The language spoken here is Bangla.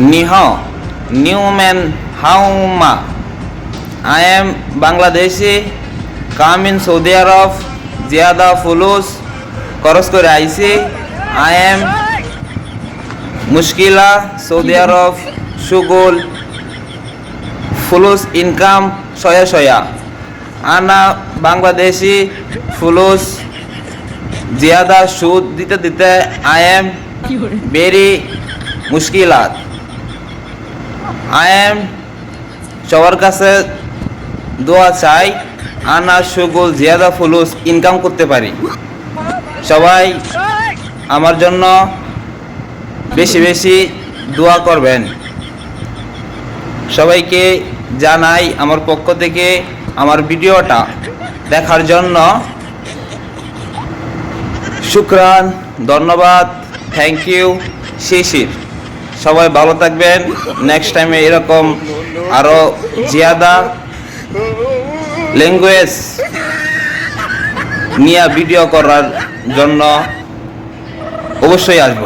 Niho, Newman Hauma. I am Bangladeshi, come in Saudi Arab, Ziada Fulus, খরচ করে আইসি আই এম মুশকিলা সৌদি আরব সুগুল ফুলুস ইনকাম সয়া সয়া। আনা বাংলাদেশি ফুলুস জিয়াদা সুদ দিতে দিতে আই এম ভেরি মুশকিলাত। আই সবার কাছে দোয়া চাই আনা সুগুল জিয়াদা ফুলুস ইনকাম করতে পারি। সবাই আমার জন্য বেশি বেশি দোয়া করবেন। সবাইকে জানাই আমার পক্ষ থেকে আমার ভিডিওটা দেখার জন্য শুক্রান, ধন্যবাদ থ্যাংক ইউ শিশির। সবাই ভালো থাকবেন। নেক্সট টাইমে এরকম আরও জিয়াদা ল্যাঙ্গুয়েজ নিয়ে ভিডিও করার জন্য অবশ্যই আসব।